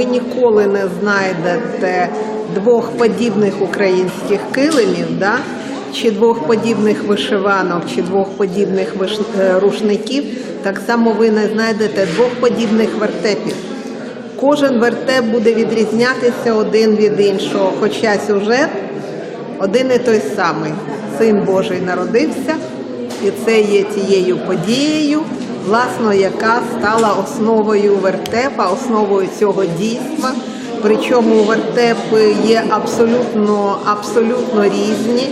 ви ніколи не знайдете двох подібних українських килимів, да? чи двох подібних вишиванок, чи двох подібних виш... е, рушників, так само ви не знайдете двох подібних вертепів. Кожен вертеп буде відрізнятися один від іншого, хоча сюжет один і той самий. Син Божий народився, і це є тією подією, власно, яка стала основою вертепа, основою цього дійства. Причому вертепи є абсолютно, абсолютно різні.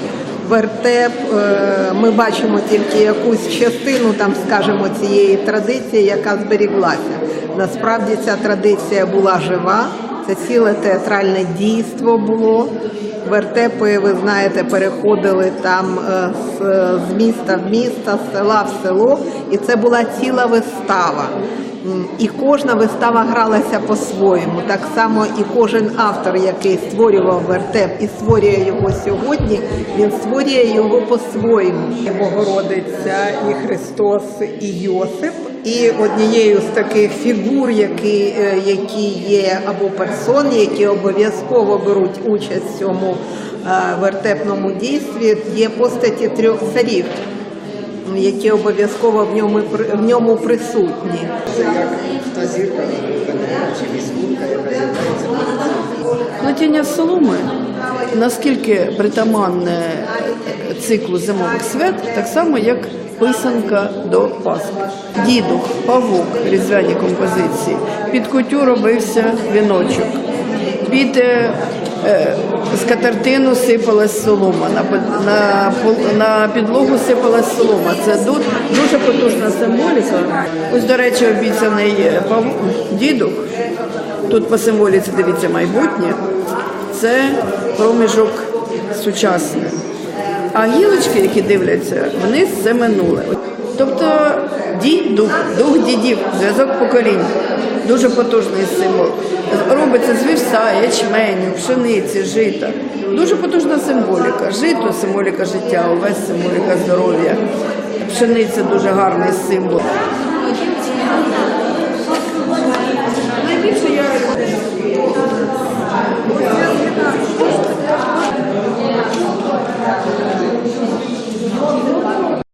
Вертеп, е, ми бачимо тільки якусь частину, там, скажімо, цієї традиції, яка зберіглася. Насправді ця традиція була жива, це ціле театральне дійство було. Вертепи, ви знаєте, переходили там е, з, міста в місто, з села в село, і це була ціла вистава. І кожна вистава гралася по-своєму. Так само і кожен автор, який створював вертеп і створює його сьогодні, він створює його по-своєму. Богородиця, і Христос, і Йосип. І однією з таких фігур, які, е, які є або персон, які обов'язково беруть участь в цьому е, вертепному дійстві, є постаті трьох царів, які обов'язково в ньому в ньому присутні. Це як та зірка чи візгунка, яка з'являється. Плетіння соломи наскільки притаманне циклу зимових свят, так само як писанка до Пасхи. Дідух, павук, різдвяні композиції. Під кутю робився віночок. Під е, е, скатертину сипалась солома, на, на, на підлогу сипалась солома. Це дуже потужна символіка. Ось, до речі, обіцяний е, павук, дідух. Тут по символіці дивіться майбутнє. Це проміжок сучасний. А гілочки, які дивляться вниз, це минуле. Тобто дід, дух, дух дідів, зв'язок поколінь. Дуже потужний символ. Робиться з вівса, ячменю, пшениці, жита. Дуже потужна символіка. Жито символіка життя, овець символіка здоров'я. Пшениця дуже гарний символ.